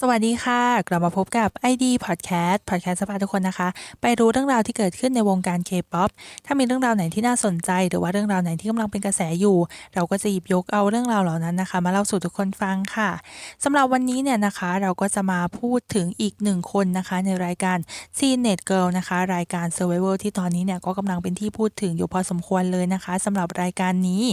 สวัสดีค่ะ กลับมาพบกับ ID Podcast Podcast จะพาทุกคนนะคะ ไปรู้เรื่องราวที่เกิดขึ้นในวงการ K-POP ถ้ามีเรื่องราวไหนที่น่าสนใจ หรือว่าเรื่องราวไหนที่กำลังเป็นกระแสอยู่ เราก็จะหยิบยกเอาเรื่องราวเหล่านั้นนะคะ มาเล่าสู่ทุกคนฟังค่ะสำหรับวันนี้เนี่ยนะคะ เราก็จะมาพูดถึงอีกหนึ่งคนนะคะ ในรายการ c n e t Girl นะคะ รายการ Survivor ที่ตอนนี้เนี่ยก็กำลังเป็นที่พูดถึงอยู่พอสมควรเลยนะคะสำหรับรายการนี้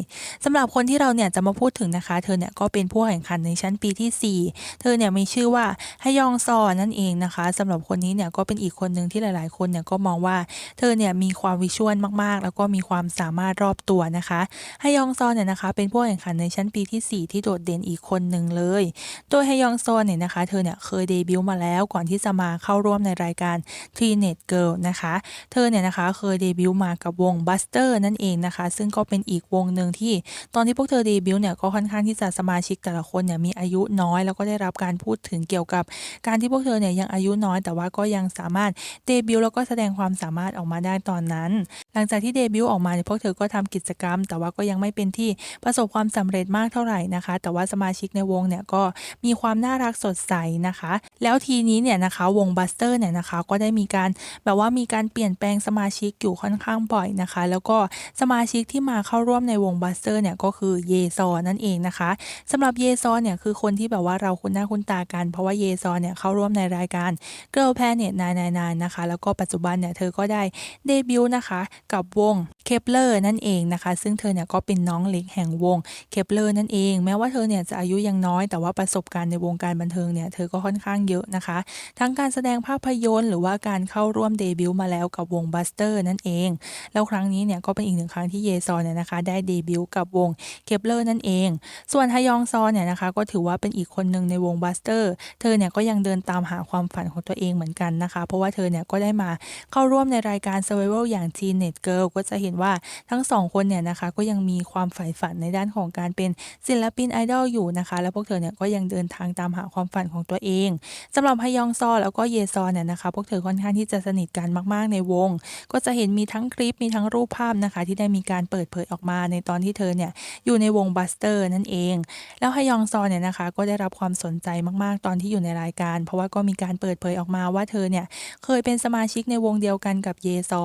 สำหรับคนที่เราเนี่ยจะมาพูดถึงนะคะ เธอเนี่ยก็เป็นผู้แข่งขันในชั้นปีที่ 4 เธอเนี่ยมีชื่อว่าฮยองซอนั่นเองนะคะสำหรับคนนี้เนี่ยก็เป็นอีกคนหนึ่งที่หลาย ๆ คนเนี่ยก็มองว่าเธอเนี่ยมีความวิชวลมาก ๆ แล้วก็มีความสามารถรอบตัวนะคะฮยองซอเนี่ยนะคะ เป็นผู้แข่งขันในชั้นปีที่ 4 ที่โดดเด่นอีกคนหนึ่งเลยโดยฮยองซอเนี่ยนะคะ เธอเนี่ยเคยเดบิวต์มาแล้วก่อนที่จะมาเข้าร่วมในรายการ t r e e n e t Girl นะคะ เธอเนี่ยนะคะเคยเดบิวต์มากับวง Buster นั่นเองนะคะ ซึ่งก็เป็นอีกวงหนึ่งที่ตอนที่พวกเธอเดบิวต์เนี่ยก็ค่อนข้างที่จะสมาชิกแต่ละคนเนี่ยมีอายุน้อยแล้วก็ได้รับการพูดถึงเกี่ยวกับการที่พวกเธอเนี่ยยังอายุน้อย แต่ว่าก็ยังสามารถเดบิวต์แล้วก็แสดงความสามารถออกมาได้ตอนนั้น หลังจากที่เดบิวต์ออกมาเนี่ยพวกเธอก็ทำกิจกรรม แต่ว่าก็ยังไม่เป็นที่ประสบความสำเร็จมากเท่าไหร่นะคะ แต่ว่าสมาชิกในวงเนี่ยก็มีความน่ารักสดใสนะคะ แล้วทีนี้เนี่ยนะคะวงบัสเตอร์เนี่ยนะคะก็ได้มีการแบบว่ามีการเปลี่ยนแปลงสมาชิกอยู่ค่อนข้างบ่อยนะคะ แล้วก็สมาชิกที่มาเข้าร่วมในวงบัสเตอร์เนี่ยก็คือเยซอนั่นเองนะคะสำหรับเยซอเนี่ยคือคนที่แบบว่าเราคุ้นหน้าคุ้นตากันเพราะว่าเยซอนเนี่ยเข้าร่วมในรายการ Girl Planet 999นะคะ แล้วก็ปัจจุบันเนี่ยเธอก็ได้เดบิวต์นะคะกับวงเคปเลอร์นั่นเองนะคะ ซึ่งเธอเนี่ยก็เป็นน้องเล็กแห่งวงเคปเลอร์นั่นเอง แม้ว่าเธอเนี่ยจะอายุยังน้อย แต่ว่าประสบการณ์ในวงการบันเทิงเนี่ยเธอก็ค่อนข้างเยอะนะคะ ทั้งการแสดงภาพยนตร์หรือว่าการเข้าร่วมเดบิวต์มาแล้วกับวงบัสเตอร์นั่นเอง แล้วครั้งนี้เนี่ยก็เป็นอีกหนึ่งครั้งที่เยซอนเนี่ยนะคะได้เดบิวต์กับวงเคปเลอร์นั่นเอง ส่วนฮยองซอนเนี่ยนะคะก็ถือว่าเป็นอีกคนหนึ่งในวงบัสเตอร์เธอเนี่ยก็ยังเดินตามหาความฝันของตัวเองเหมือนกันนะคะ เพราะว่าเธอเนี่ยก็ได้มาเข้าร่วมในรายการ Survival อย่าง Teen Net Girl ก็จะเห็นว่าทั้งสองคนเนี่ยนะคะก็ยังมีความใฝ่ฝันในด้านของการเป็นศิลปินไอดอลอยู่นะคะ แล้วพวกเธอเนี่ยก็ยังเดินทางตามหาความฝันของตัวเองสำหรับฮยองซอแล้วก็เยซอเนี่ยนะคะ พวกเธอค่อนข้างที่จะสนิทกันมาก ๆ ในวง ก็จะเห็นมีทั้งคลิปมีทั้งรูปภาพนะคะ ที่ได้มีการเปิดเผยออกมาในตอนที่เธอเนี่ยอยู่ในวงบัสเตอร์นั่นเอง แล้วฮยองซอเนี่ยนะคะก็ได้รับความสนใจมากตอนที่อยู่ในรายการ เพราะว่าก็มีการเปิดเผยออกมาว่าเธอเนี่ยเคยเป็นสมาชิกในวงเดียวกันกับเยซอ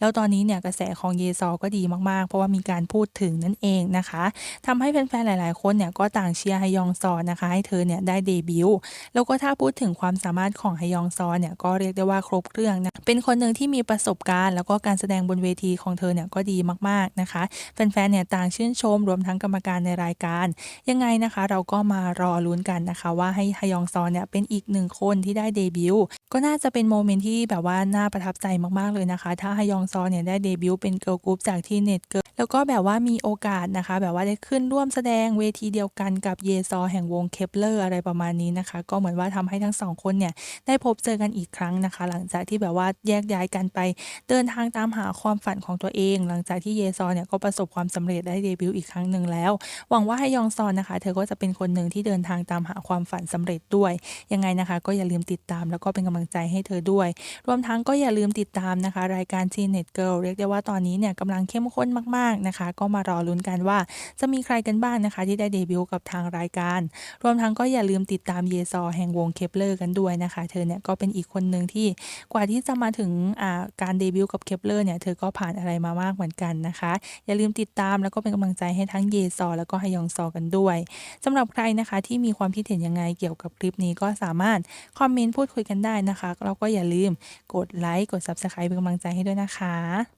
แล้วตอนนี้เนี่ยกระแสของเยซอก็ดีมากๆ เพราะว่ามีการพูดถึงนั่นเองนะคะทำให้แฟนๆหลาย ๆ คนเนี่ยก็ต่างเชียร์ฮยองซอนะคะให้เธอเนี่ยได้เดบิวต์แล้วก็ถ้าพูดถึงความสามารถของฮยองซอเนี่ยก็เรียกได้ว่าครบเครื่องนะเป็นคนหนึ่งที่มีประสบการณ์ แล้วก็การแสดงบนเวทีของเธอเนี่ยก็ดีมากๆนะคะแฟนๆเนี่ยต่างชื่นชมรวมทั้งกรรมการในรายการ ยังไงนะคะ เราก็มารอลุ้นกันนะคะ ว่าให้ฮยองซอเนี่ยเป็นอีกหนึ่งคนที่ได้เดบิวต์ก็น่าจะเป็นโมเมนต์ที่แบบว่าน่าประทับใจมากๆเลยนะคะ ถ้าฮยองซอเนี่ยได้เดบิวต์เป็นเกิร์ลกรุ๊ปจากที่เน็ตเกิร์ลแล้วก็แบบว่ามีโอกาสนะคะ แบบว่าได้ขึ้นร่วมแสดงเวทีเดียวกันกับเยซอแห่งวงเคปเลอร์อะไรประมาณนี้นะคะ ก็เหมือนว่าทำให้ทั้งสองคนเนี่ยได้พบเจอกันอีกครั้งนะคะ หลังจากที่แบบว่าแยกย้ายกันไป เดินทางตามหาความฝันของตัวเอง หลังจากที่เยซอเนี่ยก็ประสบความสำเร็จได้เดบิวต์อีกครั้งหนึ่งแล้ว หวังว่าให้ยองซอนนะคะ เธอก็จะเป็นคนหนึ่งที่เดินทางตามหาความฝันสำเร็จด้วย ยังไงนะคะ ก็อย่าลืมติดตามแล้วก็เป็นกำลังใจให้เธอด้วย รวมทั้งก็อย่าลืมติดตามนะคะ รายการ Teen Net Girl เรียกได้ว่าตอนนี้เนี่ยกำลังเข้มข้นมากๆนะคะ ก็มารอลุ้นกันว่าจะมีใครกันบ้างนะคะ ที่ได้เดบิวต์กับทางรายการ รวมทั้งก็อย่าลืมติดตามเยซอแห่งวงเคปเลอร์กันด้วยนะคะ เธอเนี่ยก็เป็นอีกคนหนึ่งที่กว่าที่จะมาถึงการเดบิวต์กับเคปเลอร์เนี่ยเธอก็ผ่านอะไรมามากเหมือนกันนะคะ อย่าลืมติดตามแล้วก็เป็นกำลังใจให้ทั้งเยซอแล้วก็ฮยองซอกันด้วยสำหรับใครนะคะที่มีความคิดเห็นยังไงเกี่ยวกับคลิปนี้ก็สามารถคอมเมนต์พูดคุยกันได้นะคะ เราก็อย่าลืมกดไลค์กด Subscribe เป็นกำลังใจให้ด้วยนะคะ